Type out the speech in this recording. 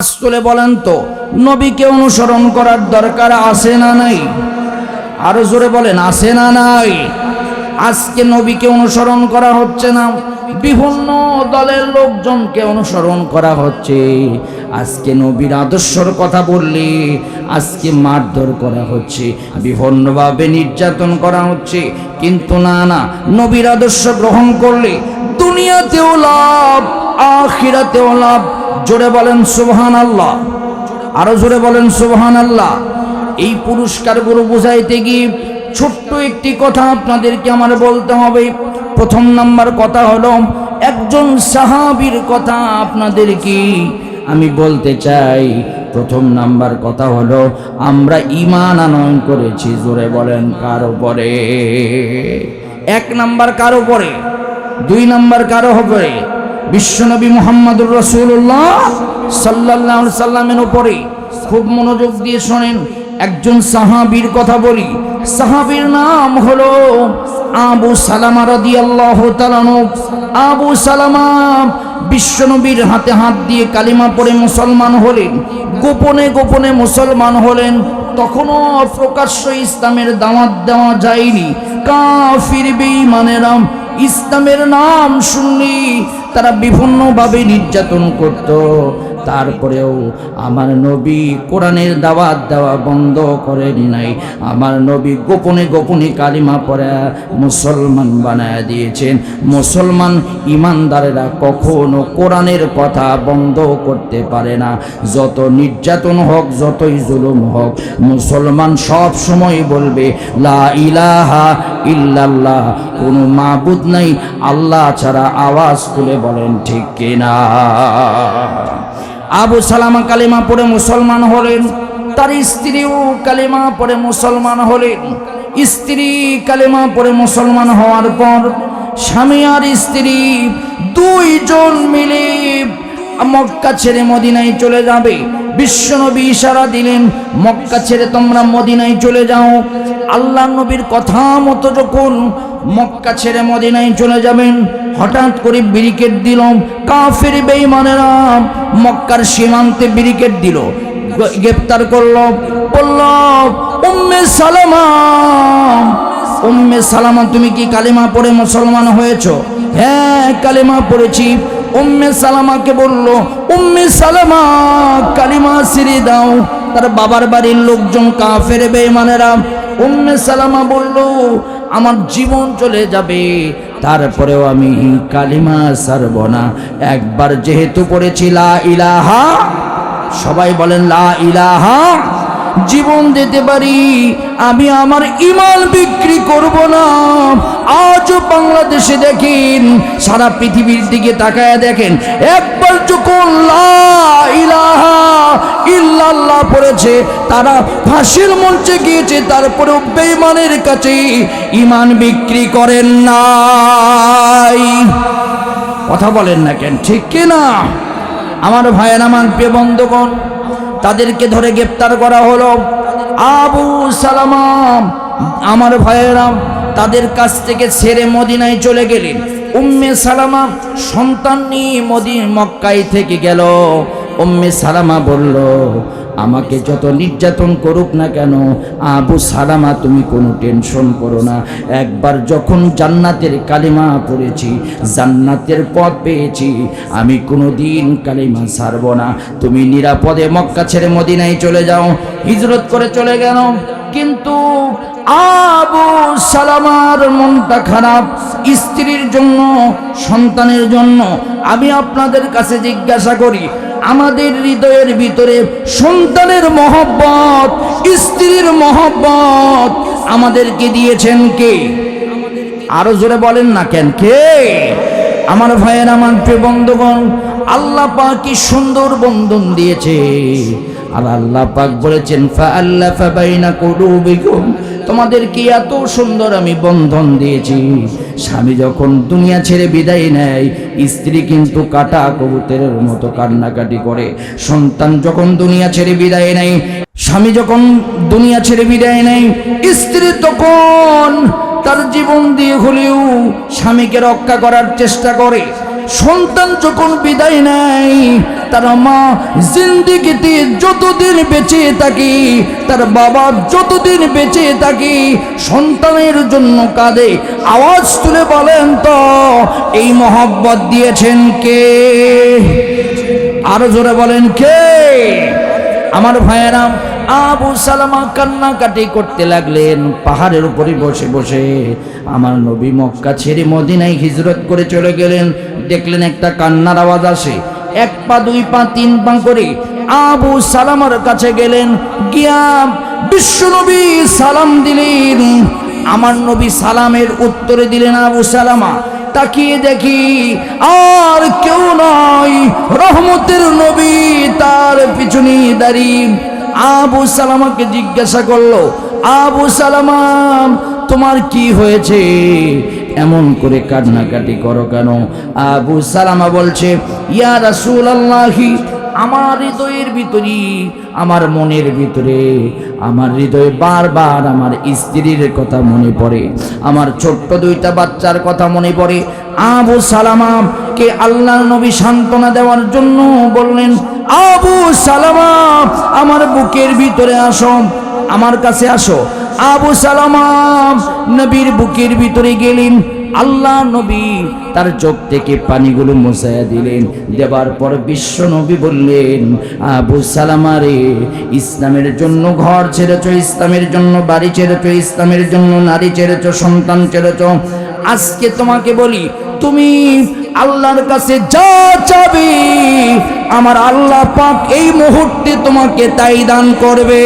তুলে বলেন তো, নবীকে অনুসরণ করার দরকার আছে না নাই? আরও জোরে বলেন, আছে না নাই? আজকে নবীকে অনুসরণ করা হচ্ছে না, বিভিন্ন দলের লোকজনকে অনুসরণ করা হচ্ছে। আজকে নবীর আদর্শর কথা বললে, আজকে মারধর করা হচ্ছে, বিভিন্নভাবে নির্যাতন করা হচ্ছে। কিন্তু না না, নবীর আদর্শ গ্রহণ করলে দুনিয়াতেও লাভ, আখিরাতেও লাভ জোরে বলেন সুবহান আল্লাহ আরও জোরে বলেন সুবহান আল্লাহ এই পুরস্কারগুলো বুঝাইতে গিয়ে ছোট্ট একটি কথা আপনাদেরকে আমার বলতে হবে। প্রথম নাম্বার কথা হলো, একজন সাহাবীর কথা আপনাদেরকে আমি বলতে চাই। প্রথম নাম্বার কথা হলো, আমরা ইমান আনয়ন করেছি, জোরে বলেন কার উপরে? এক নাম্বার কার উপরে? দুই নাম্বার কারও হবে বিশ্বনবী মোহাম্মদুর রসুল্লাহ সাল্লাহ সাল্লামের উপরে খুব মনোযোগ দিয়ে শোনেন। একজন সাহাবীর কথা বলি। সাহাবীর নাম হলো আবু সালামা রাদিয়াল্লাহু তাআলা আবু সালামা বিশ্বনবীর হাতে হাত দিয়ে কালিমা পড়ে মুসলমান হলেন, গোপনে গোপনে মুসলমান হলেন। তখনও প্রকাশ্য ইসলামের দাওয়াত দেওয়া যায়নি। কা কাফির বেঈমানেরা ইসলামের নাম শুনলি তারা বিভিন্নভাবে নির্যাতন করত। তারপরেও আমার নবী কোরআনের দাওয়াত দেওয়া বন্ধ করেন নাই। আমার নবী গোপনে গোপনে কালিমা পড়ে মুসলমান বানায় দিয়েছেন। মুসলমান ইমানদারেরা কখনো কোরআনের কথা বন্ধ করতে পারে না। যত নির্যাতন হোক, যতই জুলুম হোক, মুসলমান সব সময় বলবে, লা ইলাহা ইল্লাল্লাহ। কোনো মাবুদ নাই, আল্লাহ ছাড়া আওয়াজ তুলে বলেন, ঠিক কিনা? আবু সালামা কালিমা পরে মুসলমান হলেন, তার স্ত্রীও কালিমা পরে মুসলমান হলেন। স্ত্রী কালিমা পরে মুসলমান হওয়ার পর স্বামী আর স্ত্রী দুইজন মিলে মক্কা ছেড়ে মদিনায় চলে যাবে। বিশ্বনবী ইশারা দিলেন, মক্কা ছেড়ে তোমরা মদিনায় চলে যাও। আল্লাহ নবীর কথা মতো যখন মক্কা ছেড়ে মদিনায় চলে যাবেন, হঠাৎ করে ব্রিকেট দিল। কাফের বেঈমানেরা মক্কার সীমান্তে ব্রিকেট দিল, গ্রেপ্তার করল। বলল, উম্মে সালামা উম্মে সালামা, তুমি কি কালিমা পড়ে মুসলমান হয়েছো? হ্যাঁ কালিমা পড়েছি। উম্মে সালামাকে বলল, উম্মে সালামা, কালিমা সিরি দাও। তার বাবার বাড়ির লোকজন কা কাফের বেঈমানেরা উম্মে সালামা বলল, আমার জীবন চলে যাবে, তারপরেও আমি কালিমা সারব না। একবার যেহেতু পড়েছি, লা ইলাহা, সবাই বলেন, লা ইলাহা জীবন দিতে পারি, আমি আমার ইমান বিক্রি করব না। আজও বাংলাদেশে দেখেন, সারা পৃথিবীর দিকে তাকায় দেখেন, একবার যখন ইলাহা ইল্লাল্লাহ পড়েছে, তারা ফাঁসির মঞ্চে গিয়েছে, তারপরেও বেঈমানের কাছে ইমান বিক্রি করেন নাই। কথা বলেন না কেন, ঠিক কিনা? আমার ভাইয়ের, আমার প্রিয় বন্ধুগণ তাদেরকে ধরে গ্রেপ্তার করা হলো। আবু সালামাম আমার ভাইয়েরাম তাদের কাছ থেকে ছেড়ে মদিনায় চলে গেলেন। উম্মে সালামা সন্তান নিয়ে মদি মক্কাই থেকে গেল। উম্মে সালামা বলল আমাকে যত নির্যাতন করুক না কেন, আবু সালামা তুমি কোনো টেনশন করো না। একবার যখন জান্নাতের কালিমা পড়েছি, জান্নাতের পথ পেয়েছি, আমি কোনো দিন কালিমা ছাড়ব না। তুমি নিরাপদে মক্কা ছেড়ে মদিনায় চলে যাও, হিজরত করে চলে গেল। কিন্তু আবু সালামার মনটা খারাপ, স্ত্রীর জন্য, সন্তানের জন্য। আমি আপনাদের কাছে জিজ্ঞাসা করি আমাদের হৃদয়ের ভিতরে সন্তানের মহব্বত, স্ত্রীর মহব্বত আমাদেরকে দিয়েছেন কে? আরও জোরে বলেন না কেন? কে? আমার ভাইয়ের, আমার প্রিয় বন্ধুগণ, আল্লাহ পাক কি সুন্দর বন্ধন দিয়েছে। আর আল্লাহ পাক বলেছেন, ফা আল্লাহ ফাবাইনা কুলুবিকুম তোমাদের কি এত সুন্দর আমি বন্ধন দিয়েছি? স্বামী যখন দুনিয়া ছেড়ে বিদায় নেয়, স্ত্রী কিন্তু কাটা কবুতরের মতো কান্নাকাটি করে। সন্তান যখন দুনিয়া ছেড়ে বিদায় নেয়, স্বামী যখন দুনিয়া ছেড়ে বিদায় নেয়, স্ত্রী তখন তার জীবন দিয়ে হলেও স্বামীকে রক্ষা করার চেষ্টা করে। সন্তান যখন বিদায় নেয় তার মা জিন্দিগিতে যতদিন বেঁচে থাকি, তার বাবা যতদিন বেঁচে থাকি, সন্তানের জন্য কাঁদে। আওয়াজ তুলে বলেন তো, এই মহব্বত দিয়েছেন কে? আরও জোরে বলেন, কে? আমার ভাইয়েরাম আবু সালামা কান্নাকাটি করতে লাগলেন, পাহাড়ের উপরে বসে বসে। আমার নবী মক্কা ছেড়ে মদিনায় হিজরত করে চলে গেলেন। দেখলেন একটা কান্নার আওয়াজ আসে। এক পা, দুই পা, তিন পা করে আবু সালামার কাছে গেলেন। গিয়া বিশ্ব নবী সালাম দিলেন। আমার নবী সালামের উত্তরে দিলেন আবু সালামা, তাকিয়ে দেখি আর কেউ নয় রহমতের নবী তার পিছনে দাঁড়িয়ে আবু সালামাকে জিজ্ঞাসা করল, আবু সালামা, তোমার কি হয়েছে? এমন করে কান্নাকাটি করো কেন? আবু সালামা বলছে, ইয়া রাসূল আল্লাহি আমার হৃদয়ের ভিতরে আমার মনের ভিতরে, আমার হৃদয়ে বারবার আমার স্ত্রীর কথা মনে পড়ে, আমার ছোট্ট দুইটা বাচ্চার কথা মনে পড়ে। আবু সালামা কে আল্লাহ নবী সান্ত্বনা দেওয়ার জন্য বললেন, আবু সালামা, আমার বুকের ভিতরে আসো, আমার কাছে আসো। আবু সালামা নবীর বুকের ভিতরে গেলেন। আল্লাহ নবী তার চোখ থেকে পানিগুলো মোছায়া দিলেন। দেবার পর বিশ্ব নবী বললেন, আবু সালামা রে, ইসলামের জন্য ঘর ছেড়েছ, ইসলামের জন্য বাড়ি ছেড়েছ, ইসলামের জন্য নারী ছেড়েছ, সন্তান ছেড়েছ। আজকে তোমাকে বলি, তুমি আল্লাহর কাছে যা চাবি, আমার আল্লাহ পাক এই মুহূর্তে তোমাকে তাই দান করবে